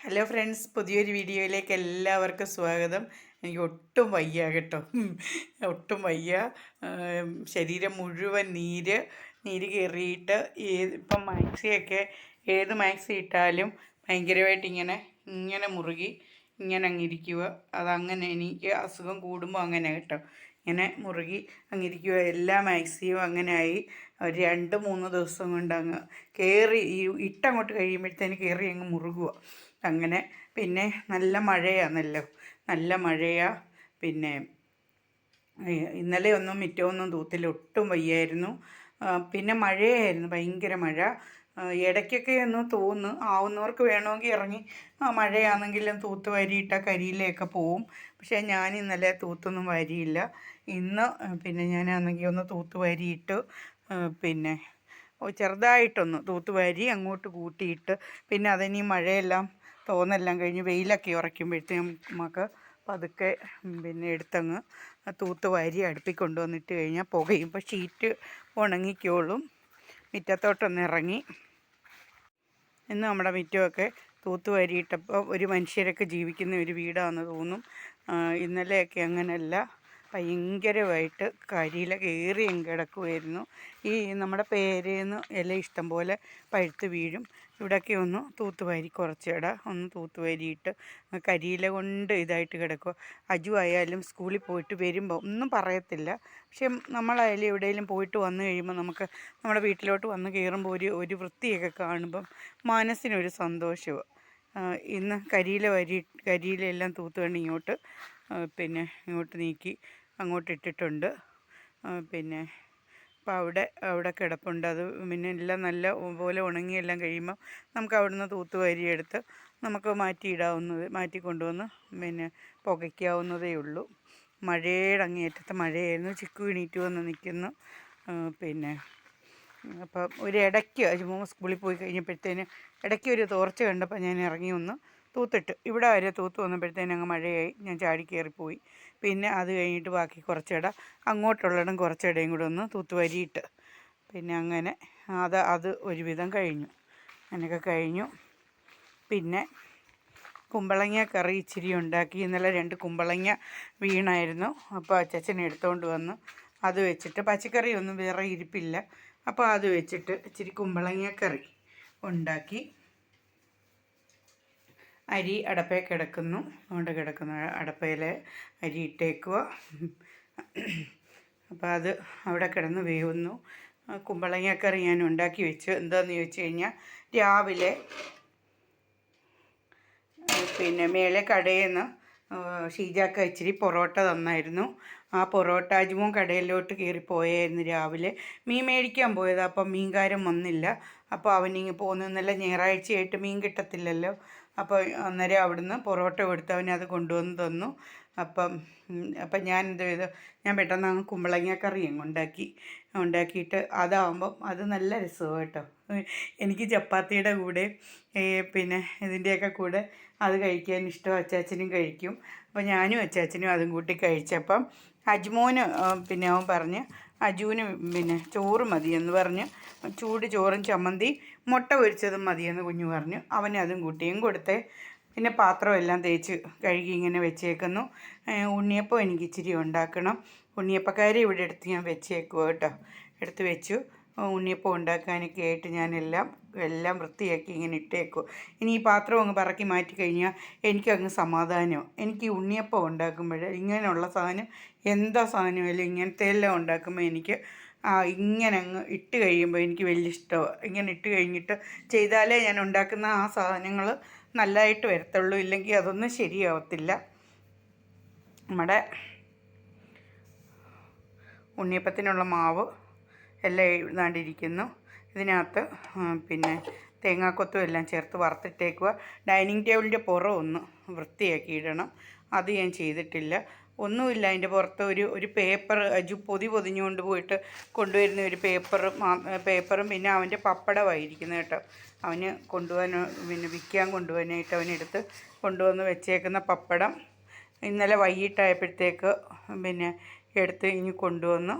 Hello friends പുതിയൊരു വീഡിയോയിലേക്ക് എല്ലാവർക്കും സ്വാഗതം. എനിക്ക് ഒട്ടും വയ്യ കേട്ടോ. ഒട്ടും വയ്യ. ശരീരം മുഴുവൻ നീര് നീര് കയറിയിട്ട് ഏത് ഇപ്പം മാക്സിയൊക്കെ ഏത് മാക്സി ഇട്ടാലും ഭയങ്കരമായിട്ട് ഇങ്ങനെ ഇങ്ങനെ മുറുകി ഇങ്ങനെ അങ്ങിരിക്കുക അതങ്ങനെ എനിക്ക് അസുഖം കൂടുമ്പോൾ അങ്ങനെ കേട്ടോ. ഇങ്ങനെ മുറുകി അങ്ങിരിക്കുക എല്ലാ മാക്സിയും അങ്ങനെ ആയി ഒരു രണ്ട് മൂന്ന് ദിവസം കൊണ്ട് അങ്ങ് കയറി ഈ ഇട്ടങ്ങോട്ട് കഴിയുമ്പോഴത്തേന് കയറി അങ്ങ് മുറുകുക അങ്ങനെ പിന്നെ നല്ല മഴയാണല്ലോ. നല്ല മഴയാ. പിന്നെ ഇന്നലെ ഒന്നും മിറ്റമൊന്നും തൂത്തില്ല ഒട്ടും വയ്യായിരുന്നു. പിന്നെ മഴയായിരുന്നു. ഭയങ്കര മഴ. ഇടയ്ക്കൊക്കെ ഒന്ന് തോന്നുന്നു ആവുന്നവർക്ക് വേണമെങ്കിൽ ഇറങ്ങി മഴയാണെങ്കിലും തൂത്ത് വാരിയിട്ട കരിയിലൊക്കെ പോവും. പക്ഷേ ഞാൻ ഇന്നലെ തൂത്തൊന്നും വാരിയില്ല. ഇന്ന് പിന്നെ ഞാനാണെങ്കിൽ ഒന്ന് തൂത്ത് വാരിയിട്ട് പിന്നെ ചെറുതായിട്ടൊന്ന് തൂത്ത് വാരി അങ്ങോട്ട് കൂട്ടിയിട്ട് പിന്നെ അതിനി മഴയെല്ലാം തോന്നെല്ലാം കഴിഞ്ഞ് വെയിലൊക്കെ ഉറയ്ക്കുമ്പോഴത്തേക്കും നമുക്ക് പതുക്കെ പിന്നെ എടുത്തങ്ങ് തൂത്ത് വാരി അടുപ്പിൽ കൊണ്ടുവന്നിട്ട് കഴിഞ്ഞാൽ പുകയുമ്പോൾ ഷീറ്റ് ഉണങ്ങിക്കോളും. മുറ്റത്തോട്ടൊന്ന് ഇറങ്ങി. ഇന്ന് നമ്മുടെ മുറ്റമൊക്കെ തൂത്ത് വാരിയിട്ടപ്പോൾ ഒരു മനുഷ്യരൊക്കെ ജീവിക്കുന്ന ഒരു വീടാണെന്ന് തോന്നും. ഇന്നലെയൊക്കെ അങ്ങനെയല്ല ഭയങ്കരമായിട്ട് കരിയില കയറിയും കിടക്കുമായിരുന്നു ഈ നമ്മുടെ പേരേന്ന് ഇല ഇഷ്ടംപോലെ പഴുത്ത് വീഴും. ഇവിടെയൊക്കെ ഒന്ന് തൂത്തുവാരി കുറച്ചിട ഒന്ന് തൂത്തുവാരിയിട്ട് കരിയില കൊണ്ട് ഇതായിട്ട് കിടക്കുക അജു ആയാലും സ്കൂളിൽ പോയിട്ട് വരുമ്പോൾ ഒന്നും പറയത്തില്ല. പക്ഷേ നമ്മളായാലും എവിടെയെങ്കിലും പോയിട്ട് വന്നു കഴിയുമ്പോൾ നമുക്ക് നമ്മുടെ വീട്ടിലോട്ട് വന്ന് കയറുമ്പോൾ ഒരു ഒരു വൃത്തിയൊക്കെ കാണുമ്പം മനസ്സിനൊരു സന്തോഷവും. ഇന്ന് കരിയില വരി കരിയിലെല്ലാം തൂത്തുകൊണ്ട് ഇങ്ങോട്ട് പിന്നെ ഇങ്ങോട്ട് നീക്കി അങ്ങോട്ട് ഇട്ടിട്ടുണ്ട്. പിന്നെ അപ്പോൾ അവിടെ അവിടെ കിടപ്പുണ്ട്. അത് പിന്നെ എല്ലാം നല്ല പോലെ ഉണങ്ങിയെല്ലാം കഴിയുമ്പോൾ നമുക്ക് അവിടുന്ന് തൂത്ത് എടുത്ത് നമുക്ക് മാറ്റിയിടാവുന്നത് മാറ്റി കൊണ്ടുവന്ന് പിന്നെ പുകയ്ക്കാവുന്നതേ ഉള്ളൂ. മഴയുടെ അങ്ങേയറ്റത്തെ മഴയായിരുന്നു. ചിക്കു എണീറ്റ് വന്ന് നിൽക്കുന്നു. പിന്നെ അപ്പം ഒരു ഇടയ്ക്ക് സ്കൂളിൽ പോയി കഴിഞ്ഞപ്പോഴത്തേന് ഇടയ്ക്ക് ഒരു തോർച്ച കണ്ടപ്പോൾ ഞാൻ ഇറങ്ങി ഒന്ന് തൂത്തിട്ട്. ഇവിടെ വരെ തൂത്ത് വന്നപ്പോഴത്തേന് അങ്ങ് മഴയായി. ഞാൻ ചാടി കയറിപ്പോയി. പിന്നെ അത് കഴിഞ്ഞിട്ട് ബാക്കി കുറച്ചിട. അങ്ങോട്ടുള്ളിടം കുറച്ചിടയും കൂടെ ഒന്ന് തൂത്ത് വരിയിട്ട്. പിന്നെ അങ്ങനെ അത് അത് ഒരുവിധം കഴിഞ്ഞു. അങ്ങനെയൊക്കെ കഴിഞ്ഞു. പിന്നെ കുമ്പളങ്ങ കറി ഇച്ചിരി ഉണ്ടാക്കി. ഇന്നലെ രണ്ട് കുമ്പളങ്ങ വീണായിരുന്നു. അപ്പോൾ അച്ചച്ചൻ എടുത്തുകൊണ്ട് വന്നു. അത് വെച്ചിട്ട് പച്ചക്കറി ഒന്നും വേറെ ഇരിപ്പില്ല. അപ്പോൾ അത് വെച്ചിട്ട് ഇച്ചിരി കുമ്പളങ്ങ കറി ഉണ്ടാക്കി. അരി അടപ്പേ കിടക്കുന്നു. അതുകൊണ്ട് കിടക്കുന്ന. അടപ്പയിൽ അരി ഇട്ടേക്കുക. അപ്പോൾ അത് അവിടെ കിടന്ന് വേവുന്നു. കുമ്പളങ്ങക്കറി ഞാൻ ഉണ്ടാക്കി വെച്ചു. എന്താണെന്ന് ചോദിച്ചു കഴിഞ്ഞാൽ രാവിലെ പിന്നെ മേലെ കടയിൽ നിന്ന് ഷീജാക്ക ഇച്ചിരി പൊറോട്ട തന്നായിരുന്നു. ആ പൊറോട്ട അജ്മോൻ കടയിലോട്ട് കയറിപ്പോയായിരുന്നു രാവിലെ. മീൻ മേടിക്കാൻ പോയത്. അപ്പം മീൻകാരൻ വന്നില്ല. അപ്പോൾ അവനിങ്ങ് പോകുന്നു ഇന്നലെ ഞായറാഴ്ചയായിട്ട് മീൻ കിട്ടത്തില്ലല്ലോ. അപ്പോൾ അന്നേരം അവിടുന്ന് പൊറോട്ട കൊടുത്ത് അവന് അത് കൊണ്ടുവന്ന് തന്നു. അപ്പം അപ്പം ഞാൻ എന്ത് ചെയ്തു? ഞാൻ പെട്ടെന്ന് അങ്ങ് കുമ്പളങ്ങ കറി അങ്ങ് ഉണ്ടാക്കി. ഉണ്ടാക്കിയിട്ട് അതാവുമ്പം അത് നല്ല രസമാണ് കേട്ടോ എനിക്ക് ചപ്പാത്തിയുടെ കൂടെ പിന്നെ ഇതിന്റെയൊക്കെ കൂടെ അത് കഴിക്കാൻ ഇഷ്ടം അച്ചാച്ചനും കഴിക്കും. അപ്പോൾ ഞാനും അച്ചാച്ചനും അതും കൂട്ടി കഴിച്ചപ്പം അജ്മോന് പിന്നെ അവൻ പറഞ്ഞ് അജുവിന് പിന്നെ ചോറ് മതിയെന്ന് പറഞ്ഞ് ചൂട് ചോറും ചമ്മന്തി മുട്ട പൊരിച്ചതും മതിയെന്ന് കുഞ്ഞു പറഞ്ഞു. അവന് അതും കൂട്ടിയും കൊടുത്തേ. പിന്നെ പാത്രമെല്ലാം തേച്ച് കഴുകി ഇങ്ങനെ വെച്ചേക്കുന്നു. ഉണ്ണിയപ്പം എനിക്ക് ഇച്ചിരി ഉണ്ടാക്കണം. ഉണ്ണിയപ്പക്കാരി ഇവിടെ എടുത്ത് ഞാൻ വെച്ചേക്കുവാ കേട്ടോ. എടുത്ത് വെച്ചു. ഉണ്ണിയപ്പം ഉണ്ടാക്കാനൊക്കെ ആയിട്ട് ഞാനെല്ലാം എല്ലാം വൃത്തിയാക്കി ഇങ്ങനെ ഇട്ടേക്കും ഇനി ഈ പാത്രം അങ്ങ് പറക്കി മാറ്റി കഴിഞ്ഞാൽ എനിക്കങ്ങ് സമാധാനമോ എനിക്ക് ഉണ്ണിയപ്പം ഉണ്ടാക്കുമ്പോൾ ഇങ്ങനെയുള്ള സാധനം എന്താ സാധനമല്ല ഇങ്ങനത്തെ എല്ലാം ഉണ്ടാക്കുമ്പോൾ എനിക്ക് ആ ഇങ്ങനെ അങ്ങ് ഇട്ട് കഴിയുമ്പോൾ എനിക്ക് വലിയ ഇഷ്ടമാണ് ഇങ്ങനെ ഇട്ട് കഴിഞ്ഞിട്ട് ചെയ്താലേ ഞാൻ ഉണ്ടാക്കുന്ന ആ സാധനങ്ങൾ നല്ലതായിട്ട് വരത്തുള്ളൂ. ഇല്ലെങ്കിൽ അതൊന്നും ശരിയാവത്തില്ല. നമ്മുടെ ഉണ്ണിയപ്പത്തിനുള്ള മാവ് എല്ലാം എഴുതാണ്ടിരിക്കുന്നു ഇതിനകത്ത് പിന്നെ തേങ്ങാക്കൊത്തും എല്ലാം ചേർത്ത് വറുത്തിട്ടേക്കുക ഡൈനിങ് ടേബിളിന്റെ പുറം ഒന്ന് വൃത്തിയാക്കി ഇടണം. അത് ഞാൻ ചെയ്തിട്ടില്ല. ഒന്നുമില്ല. അതിന്റെ പുറത്ത് ഒരു ഒരു പേപ്പർ അജു പൊതി പൊതിഞ്ഞുകൊണ്ട് പോയിട്ട് കൊണ്ടുവരുന്ന ഒരു പേപ്പർ പേപ്പറും പിന്നെ അവന്റെ പപ്പടമായിരിക്കുന്നത് കേട്ടോ. അവന് കൊണ്ടുപോകാൻ പിന്നെ വിൽക്കാൻ കൊണ്ടുപോകാനായിട്ട് അവനെടുത്ത് കൊണ്ടുവന്ന് വെച്ചേക്കുന്ന പപ്പടം ഇന്നലെ വൈകിട്ടായപ്പോഴത്തേക്ക് പിന്നെ എടുത്ത് ഇനി കൊണ്ടുവന്നു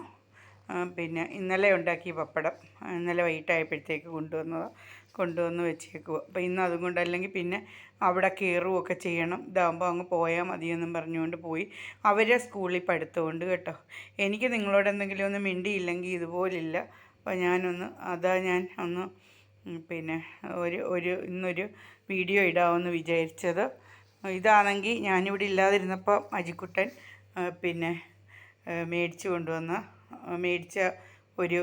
പിന്നെ ഇന്നലെ ഉണ്ടാക്കിയ പപ്പടം ഇന്നലെ വൈകിട്ടായപ്പോഴത്തേക്ക് കൊണ്ടുവന്നത് കൊണ്ടുവന്ന് വെച്ചേക്കുക അപ്പോൾ ഇന്ന് അതും കൊണ്ട് അല്ലെങ്കിൽ പിന്നെ അവിടെ കയറുകയൊക്കെ ചെയ്യണം. ഇതാകുമ്പോൾ അങ്ങ് പോയാൽ മതിയെന്നും പറഞ്ഞുകൊണ്ട് പോയി. അവരെ സ്കൂളിൽ പഠിത്തമുണ്ട് കേട്ടോ. എനിക്ക് നിങ്ങളോട് എന്തെങ്കിലും ഒന്ന് മിണ്ടിയില്ലെങ്കിൽ ഇതുപോലില്ല. അപ്പോൾ ഞാനൊന്ന് അതാ ഞാൻ ഒന്ന് പിന്നെ ഒരു ഒരു ഇന്നൊരു വീഡിയോ ഇടാമെന്ന് വിചാരിച്ചത്. ഇതാണെങ്കിൽ ഞാനിവിടെ ഇല്ലാതിരുന്നപ്പോൾ അജിക്കുട്ടൻ പിന്നെ മേടിച്ചു കൊണ്ടുവന്ന മേടിച്ച ഒരു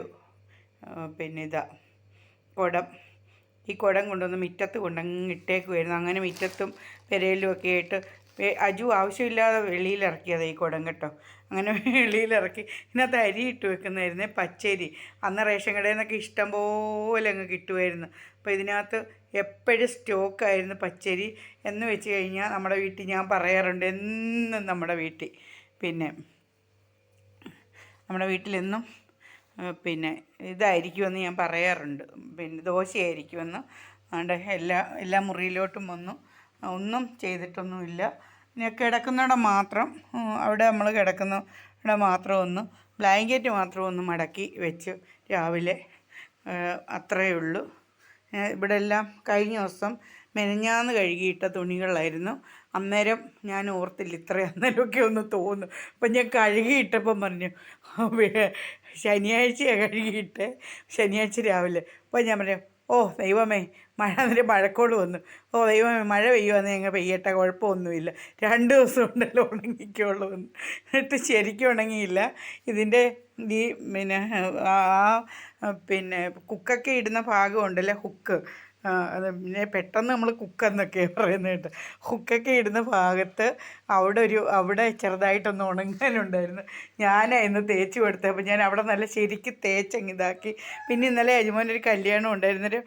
പിന്നെ ഇതാ കുടം. ഈ കുടം കൊണ്ടുവന്ന് മുറ്റത്ത് കൊണ്ടങ്ങ് ഇട്ടേക്കുമായിരുന്നു അങ്ങനെ മുറ്റത്തും പെരയിലും ഒക്കെ ആയിട്ട് അജു ആവശ്യമില്ലാതെ വെളിയിലിറക്കിയത് ഈ കുടം കേട്ടോ. അങ്ങനെ വെളിയിലിറക്കി ഇതിനകത്ത് അരി ഇട്ട് വെക്കുന്നതായിരുന്നേ പച്ചരി. അന്ന് റേഷൻ കടയിൽ നിന്നൊക്കെ ഇഷ്ടം പോലെ അങ്ങ് കിട്ടുമായിരുന്നു. അപ്പോൾ ഇതിനകത്ത് എപ്പോഴും സ്റ്റോക്കായിരുന്നു പച്ചരി എന്ന് വെച്ച് കഴിഞ്ഞാൽ നമ്മുടെ വീട്ടിൽ ഞാൻ പറയാറുണ്ട് എന്നും നമ്മുടെ വീട്ടിൽ. പിന്നെ നമ്മുടെ വീട്ടിലെന്നും പിന്നെ ഇതായിരിക്കുമെന്ന് ഞാൻ പറയാറുണ്ട്. പിന്നെ ദോശയായിരിക്കുമെന്ന് അതുകൊണ്ട് എല്ലാ എല്ലാ മുറിയിലോട്ടും വന്നു. ഒന്നും ചെയ്തിട്ടൊന്നുമില്ല. ഞാൻ കിടക്കുന്നിടം മാത്രം അവിടെ നമ്മൾ കിടക്കുന്ന ഇവിടെ മാത്രം ഒന്ന് ബ്ലാങ്കറ്റ് മാത്രം ഒന്ന് മടക്കി വെച്ച് രാവിലെ അത്രയേ ഉള്ളൂ. ഇവിടെ എല്ലാം കഴിഞ്ഞ ദിവസം മെനഞ്ഞാന്ന് കഴുകിയിട്ട തുണികളായിരുന്നു. അന്നേരം ഞാൻ ഓർത്തില്ല ഇത്ര അന്നേരമൊക്കെ ഒന്ന് തോന്നും. അപ്പം ഞാൻ കഴുകിയിട്ടപ്പം പറഞ്ഞു ശനിയാഴ്ചയാണ് കഴുകിയിട്ട്. ശനിയാഴ്ച രാവിലെ. അപ്പോൾ ഞാൻ പറയാം ഓ ദൈവമേ മഴ അന്നേരം മഴക്കോട് വന്നു. ഓ ദൈവമേ മഴ പെയ്യുവാന്ന് ഞങ്ങൾ പെയ്യട്ടെ കുഴപ്പമൊന്നുമില്ല രണ്ട് ദിവസം ഉണ്ടല്ലോ ഉണങ്ങിക്കുള്ളൂ എന്ന്. എന്നിട്ട് ശരിക്കും ഉണങ്ങിയില്ല. ഇതിന്റെ ഈ പിന്നെ ആ പിന്നെ കുക്കൊക്കെ ഇടുന്ന ഭാഗമുണ്ടല്ലേ ഹുക്ക്. പിന്നെ പെട്ടെന്ന് നമ്മൾ കുക്കെന്നൊക്കെ പറയുന്നത് കേട്ടോ. ഹുക്കൊക്കെ ഇടുന്ന ഭാഗത്ത് അവിടെ ഒരു അവിടെ ചെറുതായിട്ടൊന്ന് ഉണങ്ങാനുണ്ടായിരുന്നു. ഞാനായിരുന്നു തേച്ച് കൊടുത്തത്. അപ്പോൾ ഞാൻ അവിടെ നല്ല ശരിക്ക് തേച്ചങ്ങ് ഇതാക്കി. പിന്നെ ഇന്നലെ യജമാനൊരു കല്യാണം ഉണ്ടായിരുന്നൊരു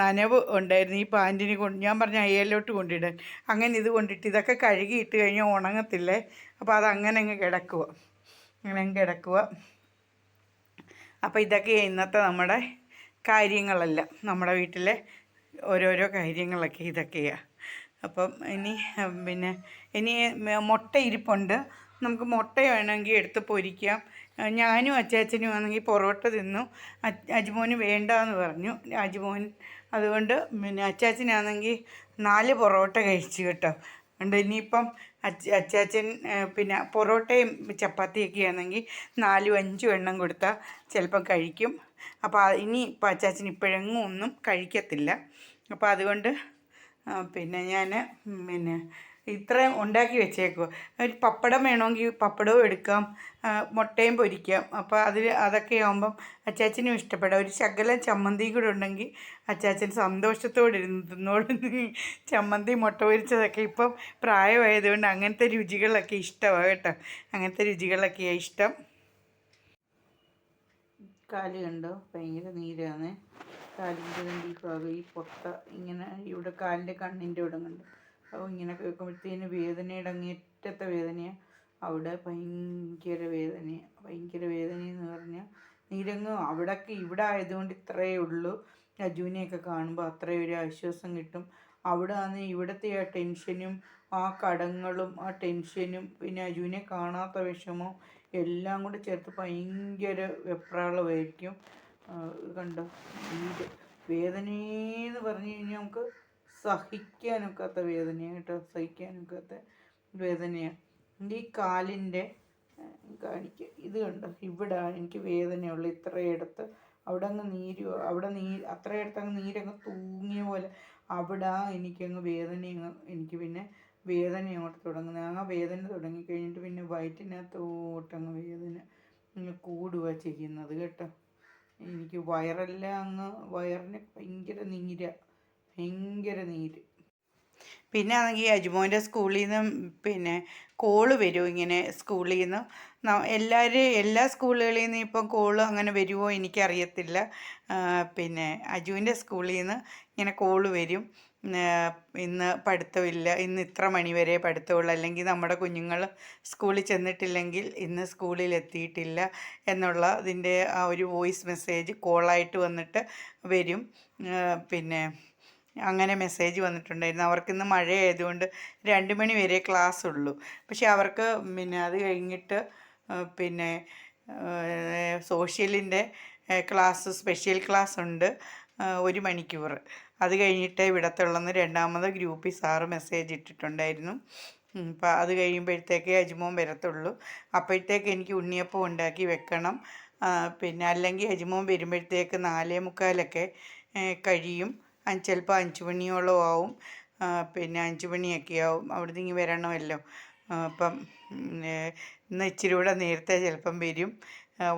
നനവ് ഉണ്ടായിരുന്നു. ഈ പാന്റിന് കൊണ്ട് ഞാൻ പറഞ്ഞ അയ്യലോട്ട് കൊണ്ടിടാൻ. അങ്ങനെ ഇത് കൊണ്ടിട്ട് ഇതൊക്കെ കഴുകി ഇട്ട് കഴിഞ്ഞാൽ ഉണങ്ങത്തില്ലേ? അപ്പോൾ അത് അങ്ങനെ അങ്ങ് കിടക്കുക അങ്ങനെ അങ്ങ് കിടക്കുക അപ്പോൾ ഇതൊക്കെ ഇന്നത്തെ നമ്മുടെ കാര്യങ്ങളല്ല നമ്മുടെ വീട്ടിലെ ഓരോരോ കാര്യങ്ങളൊക്കെ ഇതൊക്കെയാണ് അപ്പം ഇനി പിന്നെ ഇനി മുട്ട ഇരിപ്പുണ്ട്. നമുക്ക് മുട്ട വേണമെങ്കിൽ എടുത്ത് പൊരിക്കാം. ഞാനും അച്ചാച്ചനും ആണെങ്കിൽ പൊറോട്ട തിന്നു. അ- വേണ്ട എന്ന് പറഞ്ഞു. അജ്മോൻ അതുകൊണ്ട് പിന്നെ അച്ചാച്ചനാണെങ്കിൽ നാല് പൊറോട്ട കഴിച്ചു കേട്ടോ. ഉണ്ട് ഇനിയിപ്പം അച്ച അച്ചാച്ചൻ പിന്നെ പൊറോട്ടയും ചപ്പാത്തിയൊക്കെ ആണെങ്കിൽ നാലും അഞ്ചും എണ്ണം കൊടുത്താൽ ചിലപ്പം കഴിക്കും. അപ്പോൾ ഇനി അച്ചാച്ചൻ ഇപ്പോഴെങ്ങും ഒന്നും കഴിക്കത്തില്ല. അപ്പോൾ അതുകൊണ്ട് പിന്നെ ഞാൻ പിന്നെ ഇത്രയും ഉണ്ടാക്കി വെച്ചേക്കുക ഒരു പപ്പടം വേണമെങ്കിൽ പപ്പടവും എടുക്കാം മുട്ടയും പൊരിക്കാം. അപ്പോൾ അതിൽ അതൊക്കെ ആകുമ്പം അച്ചാച്ചനും ഇഷ്ടപ്പെടാം. ഒരു ശകലം ചമ്മന്തി കൂടെ ഉണ്ടെങ്കിൽ അച്ചാച്ചൻ സന്തോഷത്തോടെ ഇരുന്ന് ചമ്മന്തി മുട്ട പൊരിച്ചതൊക്കെ ഇപ്പം പ്രായമായതുകൊണ്ട് അങ്ങനത്തെ രുചികളൊക്കെ ഇഷ്ടമാണ് കേട്ടോ. അങ്ങനത്തെ രുചികളൊക്കെയാണ് ഇഷ്ടം. കാൽ കണ്ടോ? ഭയങ്കര നീരാണ്. കാലിന്റെ രണ്ട് ഈ ഭാഗം ഈ പൊട്ട ഇങ്ങനെ ഇവിടെ കാലിന്റെ കണ്ണിന്റെ ഇവിടെ കണ്ടു? അപ്പോൾ ഇങ്ങനെ കേൾക്കുമ്പോഴത്തേന് വേദനയുടെ അങ്ങേറ്റത്തെ വേദനയാണ് അവിടെ ഭയങ്കര വേദനയാണ് ഭയങ്കര വേദനയെന്ന് പറഞ്ഞാൽ നീരങ്ങ് അവിടൊക്കെ ഇവിടെ ആയതുകൊണ്ട് ഇത്രയേ ഉള്ളൂ. അജുവിനെയൊക്കെ കാണുമ്പോൾ അത്രയും ഒരു ആശ്വാസം കിട്ടും. അവിടെ ആണ് ഇവിടുത്തെ ആ ടെൻഷനും ആ കടങ്ങളും ആ ടെൻഷനും. പിന്നെ അജുവിനെ കാണാത്ത വിഷമവും എല്ലാം കൂടെ ചേർത്ത് ഭയങ്കര വെപ്രാളമായിരിക്കും. കണ്ടോ? ഇത് വേദനയെന്ന് പറഞ്ഞു കഴിഞ്ഞാൽ നമുക്ക് സഹിക്കാനൊക്കാത്ത വേദനയാണ് കേട്ടോ. സഹിക്കാനൊക്കാത്ത വേദനയാണ് ഈ കാലിന്റെ കാണിക്കുക ഇത് കണ്ടോ? ഇവിടെ എനിക്ക് വേദനയുള്ളു ഇത്രയിടത്ത്. അവിടെ അങ്ങ് നീര് അവിടെ നീ അത്രയിടത്ത് അങ്ങ് നീരങ്ങ് തൂങ്ങിയ പോലെ. അവിടെ എനിക്കങ്ങ് വേദന എനിക്ക് പിന്നെ വേദന അങ്ങോട്ട് തുടങ്ങുന്നത്. ആ വേദന തുടങ്ങിക്കഴിഞ്ഞിട്ട് പിന്നെ വയറ്റിനകത്തോട്ടങ്ങ് വേദന കൂടുക ചെയ്യുന്നത് കേട്ടോ. എനിക്ക് വയറെല്ലാം അങ്ങ് വയറിന് ഭയങ്കര നീര. ഭയങ്കര നീര്. പിന്നെ ആണെങ്കിൽ അജുമോന്റെ സ്കൂളിൽ നിന്ന് പിന്നെ കോൾ വരും ഇങ്ങനെ സ്കൂളിൽ നിന്ന്. എല്ലാവരും എല്ലാ സ്കൂളുകളിൽ നിന്ന് ഇപ്പം കോൾ അങ്ങനെ വരുമോ എനിക്കറിയത്തില്ല. പിന്നെ അജുവിന്റെ സ്കൂളിൽ നിന്ന് ഇങ്ങനെ കോൾ വരും. ഇന്ന് പഠിത്തമില്ല. ഇന്ന് ഇത്ര മണി വരെ പഠിത്തമുള്ളൂ. അല്ലെങ്കിൽ നമ്മുടെ കുഞ്ഞുങ്ങൾ സ്കൂളിൽ ചെന്നിട്ടില്ലെങ്കിൽ ഇന്ന് സ്കൂളിൽ എത്തിയിട്ടില്ല എന്നുള്ള അതിന്റെ ആ ഒരു വോയിസ് മെസ്സേജ് കോളായിട്ട് വന്നിട്ട് വരും. പിന്നെ അങ്ങനെ മെസ്സേജ് വന്നിട്ടുണ്ടായിരുന്നു. അവർക്കിന്ന് മഴയായതുകൊണ്ട് രണ്ട് മണി വരെ ക്ലാസ് ഉള്ളൂ. പക്ഷെ അവർക്ക് പിന്നെ അത് കഴിഞ്ഞിട്ട് പിന്നെ സോഷ്യലിന്റെ ക്ലാസ് സ്പെഷ്യൽ ക്ലാസ് ഉണ്ട്. ഒരു മണിക്കൂർ. അത് കഴിഞ്ഞിട്ടേ വിടത്തുള്ളെന്ന് രണ്ടാമത് ഗ്രൂപ്പിൽ സാറ് മെസ്സേജ് ഇട്ടിട്ടുണ്ടായിരുന്നു. അപ്പം അത് കഴിയുമ്പോഴത്തേക്കേ അജ്മോൻ വരത്തുള്ളൂ. അപ്പോഴത്തേക്ക് എനിക്ക് ഉണ്ണിയപ്പം ഉണ്ടാക്കി വെക്കണം. പിന്നെ അല്ലെങ്കിൽ അജ്മോൻ വരുമ്പോഴത്തേക്ക് നാലേ മുക്കാലൊക്കെ കഴിയും. ചിലപ്പോൾ അഞ്ച് മണിയോളം ആവും. പിന്നെ അഞ്ച് മണിയൊക്കെ ആവും. അവിടുന്ന് ഇങ്ങനെ വരണമല്ലോ. അപ്പം ഇന്ന് ഇച്ചിരി കൂടെ നേരത്തെ ചിലപ്പം വരും.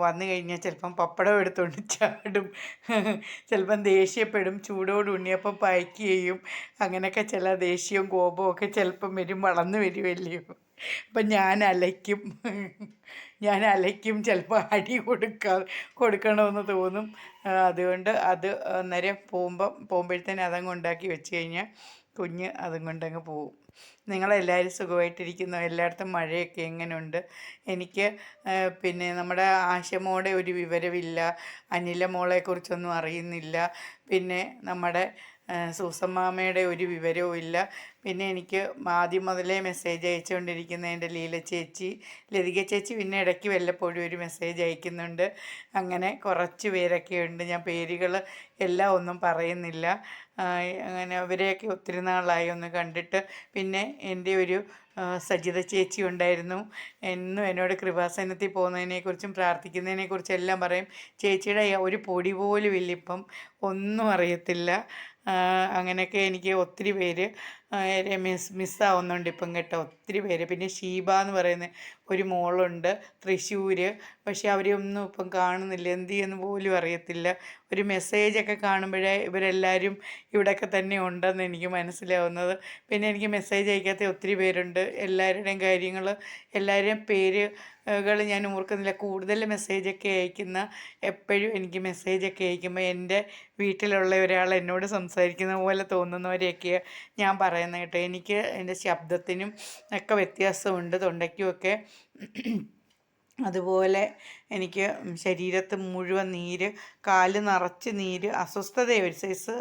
വന്നു കഴിഞ്ഞാൽ ചിലപ്പം പപ്പടം എടുത്തുകൊണ്ട് ചാടും. ചിലപ്പം ദേഷ്യപ്പെടും ചൂടോട് ഉണ്ണിയപ്പം പായ്ക്ക് ചെയ്യും. അങ്ങനെയൊക്കെ ചില ദേഷ്യവും കോപവും ഒക്കെ ചിലപ്പം വരും വളർന്നു വരുമല്ലയോ അപ്പം ഞാൻ അലയ്ക്കും. ഞാൻ അലയ്ക്കും ചിലപ്പോൾ അടി കൊടുക്കാ കൊടുക്കണമെന്ന് തോന്നും. അതുകൊണ്ട് അത് അന്നേരം പോകുമ്പം പോകുമ്പോഴത്തേന് അതങ്ങ് ഉണ്ടാക്കി വെച്ച് കഴിഞ്ഞാൽ കുഞ്ഞ് അതും കൊണ്ടങ്ങ് പോവും നിങ്ങളെല്ലാവരും സുഖമായിട്ടിരിക്കുന്നു. എല്ലായിടത്തും മഴയൊക്കെ എങ്ങനെയുണ്ട് എനിക്ക് പിന്നെ നമ്മുടെ ആശമോടെ ഒരു വിവരമില്ല. അനില മോളെക്കുറിച്ചൊന്നും അറിയുന്നില്ല. പിന്നെ നമ്മുടെ സൂസമ്മാമയുടെ ഒരു വിവരവും ഇല്ല. പിന്നെ എനിക്ക് ആദ്യം മുതലേ മെസ്സേജ് അയച്ചുകൊണ്ടിരിക്കുന്ന എന്റെ ലീല ചേച്ചി ലതിക ചേച്ചി പിന്നെ ഇടയ്ക്ക് വല്ലപ്പോഴും ഒരു മെസ്സേജ് അയക്കുന്നുണ്ട്. അങ്ങനെ കുറച്ച് പേരൊക്കെ ഉണ്ട്. ഞാൻ പേരുകൾ എല്ലാം ഒന്നും പറയുന്നില്ല. അങ്ങനെ അവരെയൊക്കെ ഒത്തിരി നാളായി ഒന്ന് കണ്ടിട്ട്. പിന്നെ എന്റെ ഒരു സജിത ചേച്ചി ഉണ്ടായിരുന്നു. എന്നും എന്നോട് കൃപാസനത്തിൽ പോകുന്നതിനെക്കുറിച്ചും പ്രാർത്ഥിക്കുന്നതിനെക്കുറിച്ചും എല്ലാം പറയും. ചേച്ചിയുടെ ഒരു പൊടി പോലും ഇല്ല ഇപ്പം. ഒന്നും അറിയത്തില്ല. അങ്ങനെയൊക്കെ എനിക്ക് ഒത്തിരി പേര് മിസ് മിസ്സാവുന്നുണ്ട് ഇപ്പം കേട്ടോ. ഒത്തിരി പേര്. പിന്നെ ഷീബ എന്ന് പറയുന്ന ഒരു മോളുണ്ട് തൃശ്ശൂർ പക്ഷേ അവരെയൊന്നും ഇപ്പം കാണുന്നില്ല. എന്ത് ചെയ്യുന്നു പോലും അറിയത്തില്ല. ഒരു മെസ്സേജൊക്കെ കാണുമ്പോഴേ ഇവരെല്ലാവരും ഇവിടെയൊക്കെ തന്നെ ഉണ്ടെന്ന് എനിക്ക് മനസ്സിലാവുന്നത്. പിന്നെ എനിക്ക് മെസ്സേജ് അയക്കാത്ത ഒത്തിരി പേരുണ്ട്. എല്ലാവരുടെയും കാര്യങ്ങൾ എല്ലാവരുടെയും പേരുകൾ ഞാൻ ഓർക്കുന്നില്ല. കൂടുതൽ മെസ്സേജൊക്കെ അയക്കുന്ന എപ്പോഴും എനിക്ക് മെസ്സേജൊക്കെ അയക്കുമ്പോൾ എന്റെ വീട്ടിലുള്ള ഒരാൾ എന്നോട് സംസാരിക്കുന്ന പോലെ തോന്നുന്നവരെയൊക്കെ ഞാൻ പറയുന്നത് കേട്ടോ. എനിക്ക് എന്റെ ശബ്ദത്തിനും ഒക്കെ വ്യത്യാസമുണ്ട് തൊണ്ടയ്ക്കുമൊക്കെ അതുപോലെ എനിക്ക് ശരീരത്ത് മുഴുവൻ നീര് കാൽ നിറച്ച് നീര് അസ്വസ്ഥത ഒരു സൈസ്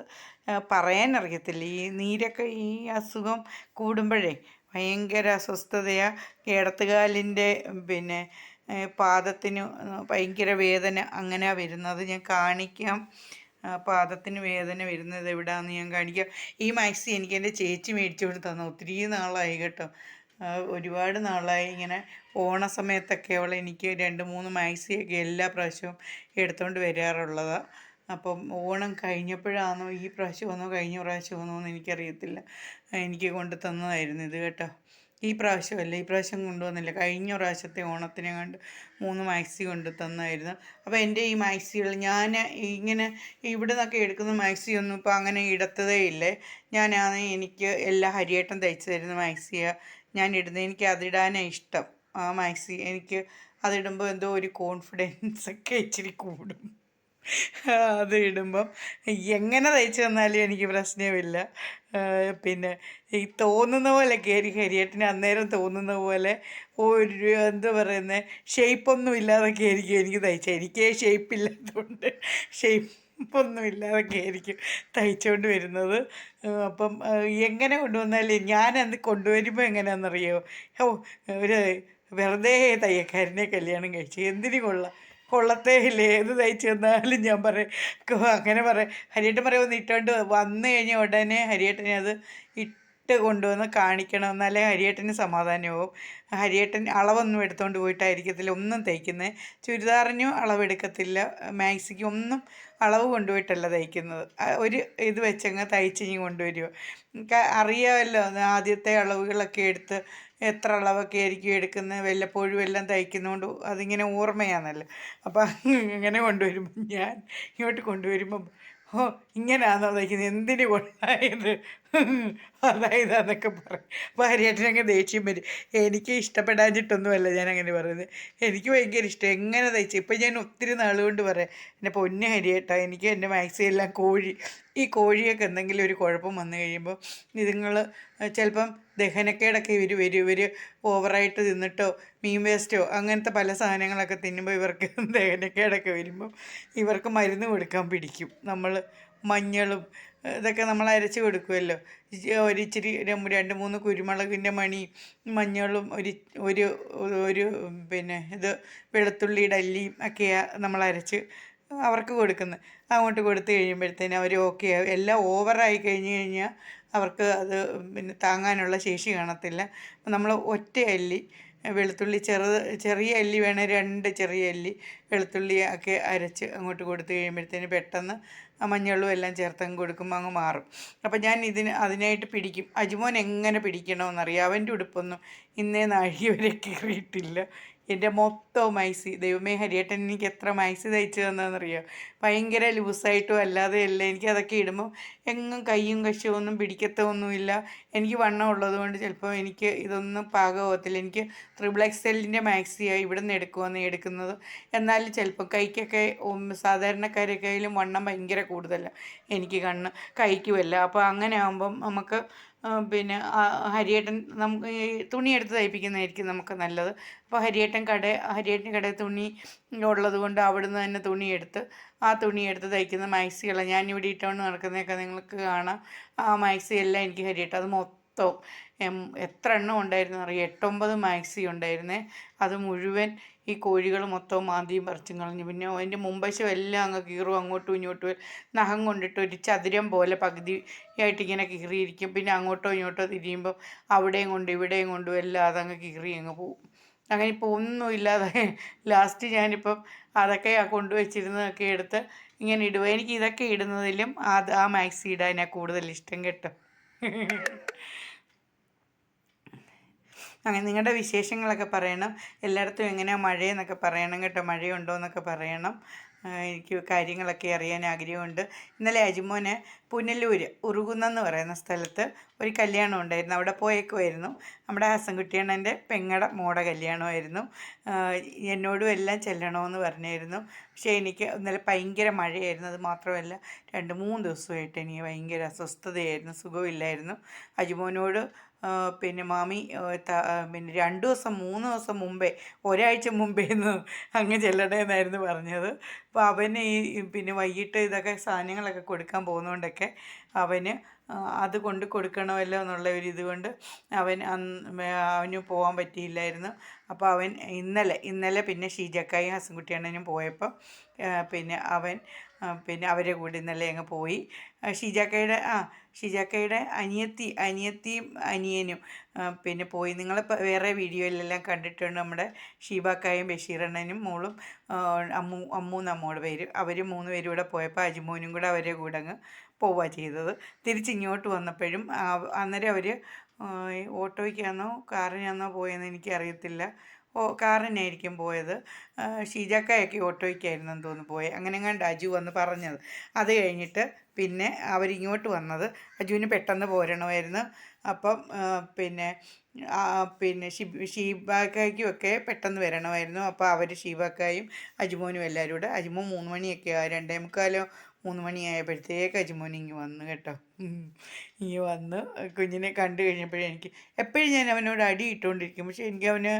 പറയാനറിയത്തില്ല. ഈ നീരൊക്കെ ഈ അസുഖം കൂടുമ്പോഴേ ഭയങ്കര അസ്വസ്ഥതയാണ് കേടത്തുകാലിന്റെ പിന്നെ പാദത്തിന് ഭയങ്കര വേദന അങ്ങനെ വരുന്നത്. ഞാൻ കാണിക്കാം. പാദത്തിന് വേദന വരുന്നത് എവിടെയാണെന്ന് ഞാൻ കാണിക്കാം. ഈ മാക്സി എനിക്ക് എന്റെ ചേച്ചി മേടിച്ചു കൊടുത്തു ഒത്തിരി നാളായി കേട്ടോ. ഒരുപാട് നാളായി ഇങ്ങനെ ഓണ സമയത്തൊക്കെ അവൾ എനിക്ക് രണ്ട് മൂന്ന് മാക്സിയൊക്കെ എല്ലാ പ്രാവശ്യവും എടുത്തുകൊണ്ട് വരാറുള്ളതാണ് അപ്പം ഓണം കഴിഞ്ഞപ്പോഴാണോ ഈ പ്രാവശ്യമൊന്നോ കഴിഞ്ഞ പ്രാവശ്യമൊന്നോ എന്ന് എനിക്കറിയത്തില്ല. എനിക്ക് കൊണ്ട് തന്നതായിരുന്നു ഇത് കേട്ടോ. ഈ പ്രാവശ്യമല്ല ഈ പ്രാവശ്യം കൊണ്ടുവന്നില്ല കഴിഞ്ഞ പ്രാവശ്യത്തെ ഓണത്തിന് കണ്ട് മൂന്ന് മാക്സി കൊണ്ട് തന്നായിരുന്നു. അപ്പോൾ എന്റെ ഈ മാക്സികൾ ഞാൻ ഇങ്ങനെ ഇവിടെ നിന്നൊക്കെ എടുക്കുന്ന മാക്സി ഒന്നും ഇപ്പോൾ അങ്ങനെ ഇടത്തതേ ഇല്ലേ? ഞാനാണ് എനിക്ക് എല്ലാ ഹരിയേട്ടം തയ്ച്ചു തരുന്ന മാക്സിയാണ് ഞാൻ ഇടുന്നത് എനിക്ക് അതിടാനാണ് ഇഷ്ടം. ആ മാക്സി എനിക്ക് അതിടുമ്പോൾ എന്തോ ഒരു കോൺഫിഡൻസ് ഒക്കെ ഇച്ചിരി കൂടും. അത് ഇടുമ്പം എങ്ങനെ തയ്ച്ചു തന്നാലും എനിക്ക് പ്രശ്നമില്ല. പിന്നെ ഈ തോന്നുന്ന പോലെ കയറി കരിയേട്ടിന് അന്നേരം തോന്നുന്ന പോലെ ഒരു എന്താ പറയുന്നത് ഷേപ്പൊന്നും ഇല്ലാതെ ആയിരിക്കും എനിക്ക് തയ്ച്ചത് എനിക്ക് ഷേപ്പ് ഇല്ലാതൊക്കെ ആയിരിക്കും. തയ്ച്ചുകൊണ്ട് വരുന്നത്. അപ്പം എങ്ങനെ കൊണ്ടുവന്നാലേ ഞാൻ അന്ന് കൊണ്ടുവരുമ്പോൾ എങ്ങനെയാണെന്നറിയോ ഓ ഒരു വെറുതെ തയ്യക്കാരനെ കല്യാണം കഴിച്ചു എന്തിനു കൊള്ളാം കൊള്ളത്തേ ഇല്ലേ ഏത് തയ്ച്ചു തന്നാലും ഞാൻ പറയും അങ്ങനെ പറയും. ഹരിയേട്ടൻ പറയുമ്പോൾ ഇട്ടുകൊണ്ട് വന്നു കഴിഞ്ഞ ഉടനെ ഹരിയേട്ടനെ അത് ഇട്ട് കൊണ്ടുവന്ന് കാണിക്കണം എന്നാലേ ഹരിയേട്ടന് സമാധാനമാവും. ഹരിയേട്ടൻ അളവൊന്നും എടുത്തുകൊണ്ട് പോയിട്ടായിരിക്കത്തില്ല ഒന്നും തയ്ക്കുന്നത് ചുരിദാറിനും അളവെടുക്കത്തില്ല മാക്സിക്ക് ഒന്നും അളവ് കൊണ്ടുപോയിട്ടല്ല തയ്ക്കുന്നത് ഒരു ഇത് വെച്ചങ്ങ് തയ്ച്ചിങ്ങ് കൊണ്ടുവരുമോ അറിയാമല്ലോ ആദ്യത്തെ അളവുകളൊക്കെ എടുത്ത് എത്ര അളവൊക്കെ ആയിരിക്കും എടുക്കുന്നത് വല്ലപ്പോഴും എല്ലാം തയ്ക്കുന്നതുകൊണ്ട് അതിങ്ങനെ ഓർമ്മയാണല്ലോ. അപ്പം ഇങ്ങനെ കൊണ്ടുവരുമ്പോൾ ഞാൻ ഇങ്ങോട്ട് കൊണ്ടുവരുമ്പം ഓ ഇങ്ങനെയാണോ തയ്ക്കുന്നത് എന്തിനു കൊണ്ടായത്? അതായത് അതൊക്കെ പറയും ഭാര്യയായിട്ട് ഭാര്യയായിട്ടങ്ങ് ദേഷ്യം വരും. എനിക്ക് ഇഷ്ടപ്പെടാഞ്ഞിട്ടൊന്നുമല്ല ഞാൻ അങ്ങനെ പറയുന്നത്. എനിക്ക് ഭയങ്കര ഇഷ്ടം. എങ്ങനെ തയ്ച്ചു? ഇപ്പം ഞാൻ ഒത്തിരി നാളുകൊണ്ട് പറയാം. എന്റെ പൊന്നു ഹരിയേട്ടാ എനിക്ക് എന്റെ മാക്സി എല്ലാം കോഴി ഈ കോഴിയൊക്കെ എന്തെങ്കിലും ഒരു കുഴപ്പം വന്നു കഴിയുമ്പോൾ ഇതുങ്ങൾ ചിലപ്പം ദഹനക്കേടൊക്കെ ഇവർ വരും ഇവർ ഓവറായിട്ട് തിന്നിട്ടോ മീൻ വേസ്റ്റോ അങ്ങനത്തെ പല സാധനങ്ങളൊക്കെ തിന്നുമ്പോൾ ഇവർക്ക് ദഹനക്കേടൊക്കെ വരുമ്പോൾ ഇവർക്ക് മരുന്ന് കൊടുക്കാൻ പിടിക്കും. നമ്മൾ മഞ്ഞളും ഇതൊക്കെ നമ്മൾ അരച്ച് കൊടുക്കുമല്ലോ ഒരിച്ചിരി രണ്ട് മൂന്ന് കുരുമുളകിന്റെ മണി മഞ്ഞളും ഒരു ഒരു ഒരു പിന്നെ ഇത് വെളുത്തുള്ളിയുടെ അല്ലിയും ഒക്കെയാണ് നമ്മൾ അരച്ച് അവർക്ക് കൊടുക്കുന്നത്. അങ്ങോട്ട് കൊടുത്തു കഴിയുമ്പോഴത്തേനും അവർ ഓക്കെ എല്ലാം ഓവറായി കഴിഞ്ഞ് കഴിഞ്ഞാൽ അവർക്ക് അത് പിന്നെ താങ്ങാനുള്ള ശേഷി കാണത്തില്ല. അപ്പം നമ്മൾ ഒറ്റ അല്ലി വെളുത്തുള്ളി ചെറുത് ചെറിയ അല്ലി വേണേൽ രണ്ട് ചെറിയ അല്ലി വെളുത്തുള്ളി ഒക്കെ അരച്ച് അങ്ങോട്ട് കൊടുത്തു കഴിയുമ്പോഴത്തേന് പെട്ടെന്ന് ആ മഞ്ഞളും എല്ലാം ചേർത്തങ്ങ് കൊടുക്കുമ്പോൾ അങ്ങ് മാറും. അപ്പം ഞാൻ ഇതിന് അതിനായിട്ട് പിടിക്കും. അജുമോൻ എങ്ങനെ പിടിക്കണമെന്നറിയാം. അവന്റെ ഉടുപ്പൊന്നും ഇന്നേ നാഴി വരെ കീറിയിട്ടില്ല എന്റെ മൊത്തം മൈസി. ദൈവമേ ഹരിയേട്ടൻ എനിക്ക് എത്ര മൈസി തയ്ച്ചു തന്നതെന്നറിയോ? ഭയങ്കര ലൂസായിട്ടും അല്ലാതെ അല്ല എനിക്ക് അതൊക്കെ ഇടുമ്പോൾ എങ്ങും കയ്യും കശും ഒന്നും പിടിക്കത്തൊന്നുമില്ല. എനിക്ക് വണ്ണം ഉള്ളതുകൊണ്ട് ചിലപ്പോൾ എനിക്ക് ഇതൊന്നും പാകമാകത്തില്ല എനിക്ക് ത്രിബിൾ എക്സെല്ലിന്റെ മാക്സിയാണ് ഇവിടെ നിന്ന് എടുക്കുമെന്ന് എടുക്കുന്നത്. എന്നാലും ചിലപ്പോൾ കൈക്കൊക്കെ സാധാരണക്കാരെക്കായാലും വണ്ണം ഭയങ്കര കൂടുതലാണ് എനിക്ക് കണ്ണ്. കൈക്കുമല്ല അപ്പോൾ അങ്ങനെ ആകുമ്പം നമുക്ക് പിന്നെ ഹരിയേട്ടൻ നമുക്ക് ഈ തുണിയെടുത്ത് തയ്പ്പിക്കുന്നതായിരിക്കും നമുക്ക് നല്ലത്. അപ്പോൾ ഹരിയേട്ടൻ കട ഹരിയേട്ടൻ കടയിൽ തുണി ഉള്ളത് കൊണ്ട് അവിടുന്ന് തന്നെ തുണിയെടുത്ത് ആ തുണിയെടുത്ത് തയ്ക്കുന്ന മാക്സികളാണ്. ഞാനിവിടെ ഇട്ടുകൊണ്ട് നടക്കുന്നതൊക്കെ നിങ്ങൾക്ക് കാണാം. ആ മാക്സി എല്ലാം എനിക്ക് ഹരിയേട്ടൻ അത് മൊത്തവും. എത്ര എണ്ണം ഉണ്ടായിരുന്നു അറിയാം? എട്ടൊമ്പത് മാക്സി ഉണ്ടായിരുന്നേ. അത് മുഴുവൻ ഈ കോഴികൾ മൊത്തം മാന്തിയും പറിച്ചും കളഞ്ഞു. പിന്നെ അതിന്റെ മുമ്പശം എല്ലാം അങ്ങ് കീറും അങ്ങോട്ടും ഇങ്ങോട്ടും നഖം കൊണ്ടിട്ട് ഒരു ചതുരം പോലെ പകുതിയായിട്ട് ഇങ്ങനെ കീറിയിരിക്കും. പിന്നെ അങ്ങോട്ടോ ഇങ്ങോട്ടോ തിരിയുമ്പോൾ അവിടെയും കൊണ്ട് ഇവിടെയും കൊണ്ടും എല്ലാം അതങ്ങ് കീറി അങ്ങ് പോവും. അങ്ങനെ ഇപ്പോൾ ഒന്നുമില്ലാതെ ലാസ്റ്റ് ഞാനിപ്പം അതൊക്കെ കൊണ്ടുവച്ചിരുന്നതൊക്കെ എടുത്ത് ഇങ്ങനെ ഇടുക എനിക്ക് ഇതൊക്കെ ഇടുന്നതിലും അത് ആ മാക്സി ഇടാനാണ് കൂടുതൽ ഇഷ്ടം കേട്ടോ. അങ്ങനെ നിങ്ങളുടെ വിശേഷങ്ങളൊക്കെ പറയണം. എല്ലായിടത്തും എങ്ങനെയാണ് മഴയെന്നൊക്കെ പറയണം കേട്ടോ. മഴയുണ്ടോ എന്നൊക്കെ പറയണം എനിക്ക് കാര്യങ്ങളൊക്കെ അറിയാൻ ആഗ്രഹമുണ്ട്. ഇന്നലെ അജിമോന് പുനലൂർ ഉറുകുന്നെന്ന് പറയുന്ന സ്ഥലത്ത് ഒരു കല്യാണം ഉണ്ടായിരുന്നു. അവിടെ പോയേക്കുമായിരുന്നു നമ്മുടെ ഹസൻകുട്ടിയണ്ണന്റെ പെങ്ങട മോടെ കല്യാണമായിരുന്നു. എന്നോടും എല്ലാം ചെല്ലണമെന്ന് പറഞ്ഞായിരുന്നു. പക്ഷേ എനിക്ക് ഇന്നലെ ഭയങ്കര മഴയായിരുന്നു. അത് മാത്രമല്ല രണ്ട് മൂന്ന് ദിവസമായിട്ട് എനിക്ക് ഭയങ്കര അസ്വസ്ഥതയായിരുന്നു. സുഖമില്ലായിരുന്നു. അജിമോനോട് പിന്നെ മാമി പിന്നെ രണ്ട് ദിവസം മൂന്ന് ദിവസം മുമ്പേ ഒരാഴ്ച മുമ്പേ നിന്ന് അങ്ങ് ചെല്ലണേന്നായിരുന്നു പറഞ്ഞത്. അപ്പോൾ അവന് ഈ പിന്നെ വൈകിട്ട് ഇതൊക്കെ സാധനങ്ങളൊക്കെ കൊടുക്കാൻ പോകുന്നതുകൊണ്ടൊക്കെ അവന് അത് കൊണ്ട് കൊടുക്കണമല്ലോ എന്നുള്ള ഒരു ഇതുകൊണ്ട് അവൻ അവന് പോകാൻ പറ്റിയില്ലായിരുന്നു. അപ്പോൾ അവൻ ഇന്നലെ ഇന്നലെ പിന്നെ ഷീജക്കായും ഹസൻകുട്ടിയണ്ണനും പോയപ്പോൾ പിന്നെ അവൻ പിന്നെ അവരെ കൂടി ഇന്നലെ അങ്ങ് പോയി. ഷീജാക്കയുടെ ആ ഷീജാക്കയുടെ അനിയത്തി അനിയത്തിയും അനിയനും പിന്നെ പോയി. നിങ്ങൾ വേറെ വീഡിയോയിലെല്ലാം കണ്ടിട്ടുണ്ട് നമ്മുടെ ഷീബാക്കായും ബഷീറണ്ണനും മോളും അമ്മു അമ്മു പേര്. അവർ മൂന്ന് പേരും കൂടെ പോയപ്പോൾ അജിമോനും കൂടെ അവരെ കൂടെ അങ്ങ് പോവുക ചെയ്തത്. തിരിച്ചിങ്ങോട്ട് വന്നപ്പോഴും അന്നേരം അവർ ഓട്ടോയ്ക്കാണോ കാറിനാണോ പോയെന്ന് എനിക്കറിയത്തില്ല. ഓ കാറിനായിരിക്കും പോയത്. ഷീജാക്കായൊക്കെ ഓട്ടോയ്ക്കായിരുന്നു തോന്നുന്നു പോയത് അങ്ങനെ കണ്ട് അജു വന്ന് പറഞ്ഞത്. അത് കഴിഞ്ഞിട്ട് പിന്നെ അവരിങ്ങോട്ട് വന്നത്. അജുവിന് പെട്ടെന്ന് പോരണമായിരുന്നു. അപ്പം പിന്നെ പിന്നെ ഷീബാക്കായ്ക്കുമൊക്കെ പെട്ടെന്ന് വരണമായിരുന്നു. അപ്പോൾ അവർ ഷീബാക്കായും അജുമോനും എല്ലാവരും കൂടെ അജുമോ മൂന്ന് മണിയൊക്കെ രണ്ടേ മുക്കാലോ മൂന്ന് മണിയായപ്പോഴത്തേക്ക് അജിമോൻ ഇങ്ങ് വന്നു കേട്ടോ. ഇങ്ങ് വന്ന് കുഞ്ഞിനെ കണ്ടു കഴിഞ്ഞപ്പോഴേ എനിക്ക് എപ്പോഴും ഞാൻ അവനോട് അടി ഇട്ടുകൊണ്ടിരിക്കും. പക്ഷെ എനിക്ക് അവന്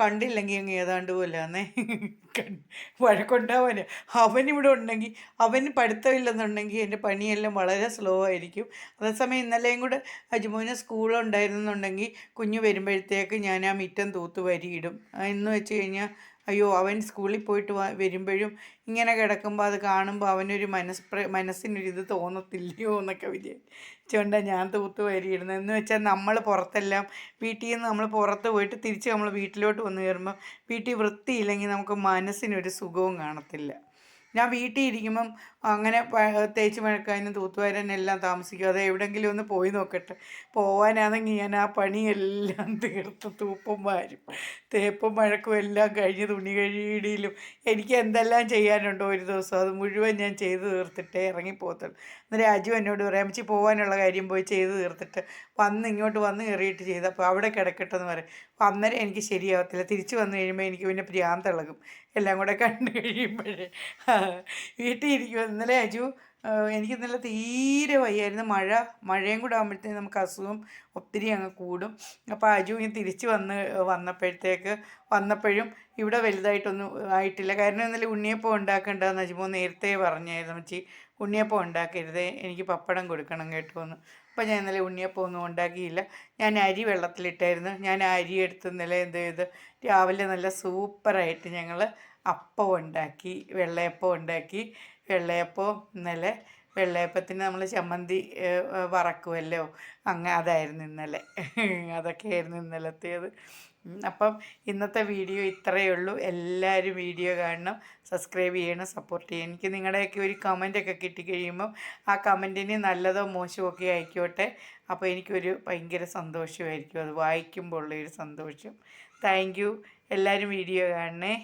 കണ്ടില്ലെങ്കിൽ അങ്ങ് ഏതാണ്ട് പോലെ ആന്നേ വഴക്കുണ്ടാവാൻ അവനിവിടെ ഉണ്ടെങ്കിൽ അവന് പഠിത്തമില്ലെന്നുണ്ടെങ്കിൽ എന്റെ പണിയെല്ലാം വളരെ സ്ലോ ആയിരിക്കും. അതേസമയം ഇന്നലെയും കൂടെ അജിമോന് സ്കൂളുണ്ടായിരുന്നെന്നുണ്ടെങ്കിൽ കുഞ്ഞ് വരുമ്പോഴത്തേക്ക് ഞാൻ ആ മിറ്റം തൂത്ത് വരിയിടും. എന്ന് വെച്ച് കഴിഞ്ഞാൽ അയ്യോ അവൻ സ്കൂളിൽ പോയിട്ട് വരുമ്പോഴും ഇങ്ങനെ കിടക്കുമ്പോൾ അത് കാണുമ്പോൾ അവനൊരു മനസ് മനസ്സിനൊരിത് തോന്നത്തില്ലയോ എന്നൊക്കെ വിചാരിച്ചുകൊണ്ട് ഞാൻ തൂത്ത് വരിയിരുന്നത് എന്ന് വെച്ചാൽ നമ്മൾ പുറത്തെല്ലാം വീട്ടിൽ നിന്ന് നമ്മൾ പുറത്ത് പോയിട്ട് തിരിച്ച് നമ്മൾ വീട്ടിലോട്ട് വന്ന് കയറുമ്പോൾ വീട്ടിൽ വൃത്തിയില്ലെങ്കിൽ നമുക്ക് മനസ്സിനൊരു സുഖവും കാണത്തില്ല. ഞാൻ വീട്ടിൽ ഇരിക്കുമ്പം അങ്ങനെ തേച്ച് മഴക്കാനും തൂത്തുവാരാനും എല്ലാം താമസിക്കും. അത് എവിടെയെങ്കിലും ഒന്ന് പോയി നോക്കട്ടെ. പോകാനാണെങ്കിൽ ഞാൻ ആ പണിയെല്ലാം തീർത്ത് തൂപ്പും വാരും. തേപ്പും മഴക്കും എല്ലാം കഴിഞ്ഞ് തുണി കഴിയിടിയിലും എനിക്ക് എന്തെല്ലാം ചെയ്യാനുണ്ടോ ഒരു ദിവസം? അത് മുഴുവൻ ഞാൻ ചെയ്ത് തീർത്തിട്ടേ ഇറങ്ങിപ്പോകത്തുള്ളൂ. അന്നേരം രാജു എന്നോട് പറയാം അമ്മച്ചി പോകാനുള്ള കാര്യം പോയി ചെയ്ത് തീർത്തിട്ട് വന്ന് ഇങ്ങോട്ട് വന്ന് കയറിയിട്ട് ചെയ്തപ്പോൾ അവിടെ കിടക്കട്ടെ എന്ന് പറയും. അപ്പോൾ അന്നേരം എനിക്ക് ശരിയാവത്തില്ല. തിരിച്ച് വന്നു കഴിയുമ്പോൾ എനിക്ക് പിന്നെ ഭ്രാന്തിളകും എല്ലാം കൂടെ കണ്ടു കഴിയുമ്പോഴേ. വീട്ടിൽ ഇരിക്കുമ്പോൾ ഇന്നലെ അജു എനിക്ക് ഇന്നലെ തീരെ വയ്യായിരുന്നു. മഴ മഴയും കൂടെ ആകുമ്പോഴത്തേക്കും നമുക്ക് അസുഖം ഒത്തിരി അങ്ങ് കൂടും. അപ്പോൾ അജു ഇങ്ങനെ തിരിച്ച് വന്ന് വന്നപ്പോഴത്തേക്ക് വന്നപ്പോഴും ഇവിടെ വലുതായിട്ടൊന്നും ആയിട്ടില്ല. കാരണം ഇന്നലെ ഉണ്ണിയപ്പം ഉണ്ടാക്കേണ്ടതെന്ന് അജുമോ നേരത്തെ പറഞ്ഞായിരുന്നു. അമ്മച്ചി ഉണ്ണിയപ്പം ഉണ്ടാക്കരുതേ എനിക്ക് പപ്പടം കൊടുക്കണം കേട്ടോ എന്ന് അപ്പോൾ ഞാൻ ഇന്നലെ ഉണ്ണിയപ്പം ഒന്നും ഉണ്ടാക്കിയില്ല. ഞാൻ അരി വെള്ളത്തിലിട്ടായിരുന്നു. ഞാൻ അരി എടുത്ത് ഇന്നലെ എന്ത് ചെയ്ത്? രാവിലെ നല്ല സൂപ്പറായിട്ട് ഞങ്ങൾ അപ്പം ഉണ്ടാക്കി വെള്ളയപ്പം ഉണ്ടാക്കി. വെള്ളയപ്പം ഇന്നലെ വെള്ളയപ്പത്തിന് നമ്മൾ ചമ്മന്തി വറക്കുമല്ലോ. അങ്ങ അതായിരുന്നു ഇന്നലെ. അതൊക്കെയായിരുന്നു ഇന്നലത്തേത്. അപ്പം ഇന്നത്തെ വീഡിയോ ഇത്രയേ ഉള്ളൂ. എല്ലാവരും വീഡിയോ കാണണം സബ്സ്ക്രൈബ് ചെയ്യണം സപ്പോർട്ട് ചെയ്യണം. എനിക്ക് നിങ്ങളുടെയൊക്കെ ഒരു കമന്റൊക്കെ കിട്ടിക്കഴിയുമ്പം ആ കമന്റിന് നല്ലതോ മോശമോ ഒക്കെ ആയിക്കോട്ടെ. അപ്പോൾ എനിക്കൊരു ഭയങ്കര സന്തോഷമായിരിക്കും. അത് വായിക്കുമ്പോൾ ഉള്ളൊരു സന്തോഷം. താങ്ക് യു എല്ലാവരും വീഡിയോ കാണണേ.